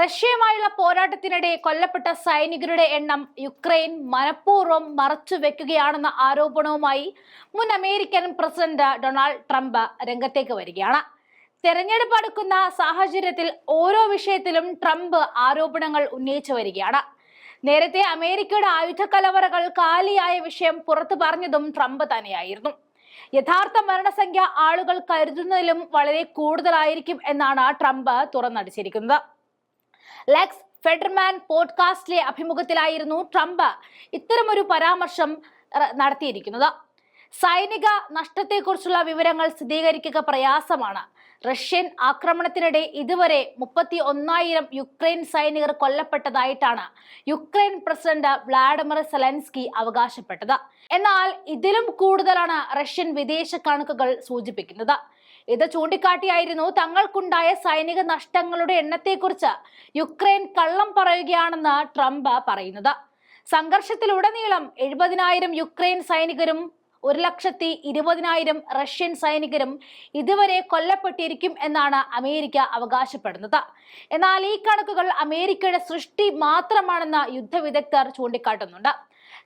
റഷ്യയുമായുള്ള പോരാട്ടത്തിനിടെ കൊല്ലപ്പെട്ട സൈനികരുടെ എണ്ണം യുക്രൈൻ മനഃപൂർവം മറച്ചു വെക്കുകയാണെന്ന ആരോപണവുമായി മുൻ അമേരിക്കൻ പ്രസിഡന്റ് ഡൊണാൾഡ് ട്രംപ് രംഗത്തേക്ക് വരികയാണ്. തെരഞ്ഞെടുപ്പ് അടുക്കുന്ന സാഹചര്യത്തിൽ ഓരോ വിഷയത്തിലും ട്രംപ് ആരോപണങ്ങൾ ഉന്നയിച്ചു വരികയാണ്. നേരത്തെ അമേരിക്കയുടെ ആയുധ കലവറകൾ കാലിയായ വിഷയം പുറത്തു പറഞ്ഞതും ട്രംപ് തന്നെയായിരുന്നു. യഥാർത്ഥ മരണസംഖ്യ ആളുകൾ കരുതുന്നതിലും വളരെ കൂടുതലായിരിക്കും എന്നാണ് ട്രംപ് തുറന്നടിച്ചിരിക്കുന്നത്. ലെക്സ് ഫെഡർമാൻ പോഡ്കാസ്റ്റിലെ അഭിമുഖത്തിലായിരുന്നു ട്രംപ് ഇത്തരമൊരു പരാമർശം നടത്തിയിരിക്കുന്നത്. സൈനിക നഷ്ടത്തെക്കുറിച്ചുള്ള വിവരങ്ങൾ സ്ഥിരീകരിക്കുക പ്രയാസമാണ്. റഷ്യൻ ആക്രമണത്തിനിടെ ഇതുവരെ മുപ്പത്തി ഒന്നായിരം യുക്രൈൻ സൈനികർ കൊല്ലപ്പെട്ടതായിട്ടാണ് യുക്രൈൻ പ്രസിഡന്റ് വ്ളാഡിമിർ സെലൻസ്കി അവകാശപ്പെട്ടത്. എന്നാൽ ഇതിലും കൂടുതലാണ് റഷ്യൻ വിദേശ കണക്കുകൾ സൂചിപ്പിക്കുന്നത്. ഇത് ചൂണ്ടിക്കാട്ടിയായിരുന്നു തങ്ങൾക്കുണ്ടായ സൈനിക നഷ്ടങ്ങളുടെ എണ്ണത്തെക്കുറിച്ച് യുക്രൈൻ കള്ളം പറയുകയാണെന്ന് ട്രംപ് പറയുന്നത്. സംഘർഷത്തിലുടനീളം എഴുപതിനായിരം യുക്രൈൻ സൈനികരും ഒരു ലക്ഷത്തി ഇരുപതിനായിരം റഷ്യൻ സൈനികരും ഇതുവരെ കൊല്ലപ്പെട്ടിരിക്കും എന്നാണ് അമേരിക്ക അവകാശപ്പെടുന്നത്. എന്നാൽ ഈ കണക്കുകൾ അമേരിക്കയുടെ സൃഷ്ടി മാത്രമാണെന്ന് യുദ്ധവിദഗ്ധർ ചൂണ്ടിക്കാട്ടുന്നുണ്ട്.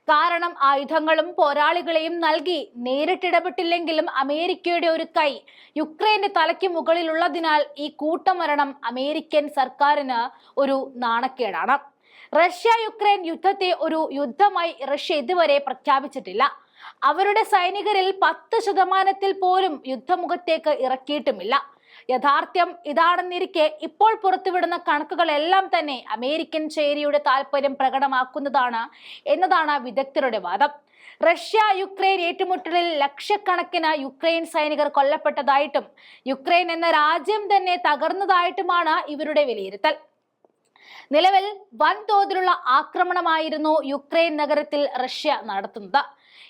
കാരണം ആയുധങ്ങളും പോരാളികളെയും നൽകി നേരിട്ടിടപെട്ടില്ലെങ്കിലും അമേരിക്കയുടെ ഒരു കൈ യുക്രൈന്റെ തലയ്ക്ക് മുകളിലുള്ളതിനാൽ ഈ കൂട്ടമരണം അമേരിക്കൻ സർക്കാരിന് ഒരു നാണക്കേടാണ്. റഷ്യ യുക്രൈൻ യുദ്ധത്തെ ഒരു യുദ്ധമായി റഷ്യ ഇതുവരെ പ്രഖ്യാപിച്ചിട്ടില്ല. അവരുടെ സൈനികരിൽ പത്ത് ശതമാനത്തിൽ പോലും യുദ്ധമുഖത്തേക്ക് ഇറക്കിയിട്ടുമില്ല. യഥാർത്ഥ്യം ഇതാണെന്നിരിക്കെ ഇപ്പോൾ പുറത്തുവിടുന്ന കണക്കുകളെല്ലാം തന്നെ അമേരിക്കൻ ചേരിയുടെ താല്പര്യം പ്രകടമാക്കുന്നതാണ് എന്നതാണ് വിദഗ്ധരുടെ വാദം. റഷ്യ യുക്രൈൻ ഏറ്റുമുട്ടലിൽ ലക്ഷക്കണക്കിന് യുക്രൈൻ സൈനികർ കൊല്ലപ്പെട്ടതായിട്ടും യുക്രൈൻ എന്ന രാജ്യം തന്നെ തകർന്നതായിട്ടുമാണ് ഇവരുടെ വിലയിരുത്തൽ. നിലവിൽ വൻതോതിലുള്ള ആക്രമണമായിരുന്നു യുക്രൈൻ നഗരത്തിൽ റഷ്യ നടത്തുന്നത്.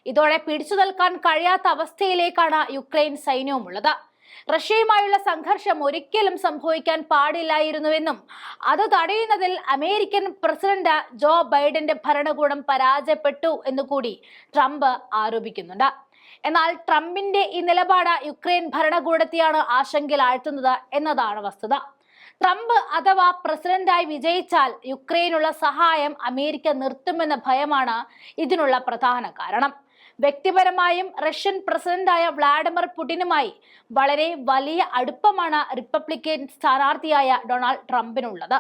ഇതോടെ പിടിച്ചു നിൽക്കാൻ കഴിയാത്ത അവസ്ഥയിലേക്കാണ് യുക്രൈൻ സൈന്യവുമുള്ളത്. റഷ്യയുമായുള്ള സംഘർഷം ഒരിക്കലും സംഭവിക്കാൻ പാടില്ലായിരുന്നുവെന്നും അത് തടയുന്നതിൽ അമേരിക്കൻ പ്രസിഡന്റ് ജോ ബൈഡന്റെ ഭരണകൂടം പരാജയപ്പെട്ടു എന്നുകൂടി ട്രംപ് ആരോപിക്കുന്നുണ്ട്. എന്നാൽ ട്രംപിന്റെ ഈ നിലപാട് യുക്രൈൻ ഭരണകൂടത്തെയാണ് ആശങ്കയിൽ ആഴ്ത്തുന്നത് എന്നതാണ് വസ്തുത. ട്രംപ് അഥവാ പ്രസിഡന്റായി വിജയിച്ചാൽ യുക്രൈനുള്ള സഹായം അമേരിക്ക നിർത്തുമെന്ന ഭയമാണ് ഇതിനുള്ള പ്രധാന കാരണം. വ്യക്തിപരമായും റഷ്യൻ പ്രസിഡന്റായ വ്ളാഡിമിർ പുടിനുമായി വളരെ വലിയ അടുപ്പമാണ് റിപ്പബ്ലിക്കൻ സ്ഥാനാർത്ഥിയായ ഡൊണാൾഡ് ട്രംപിനുള്ളത്.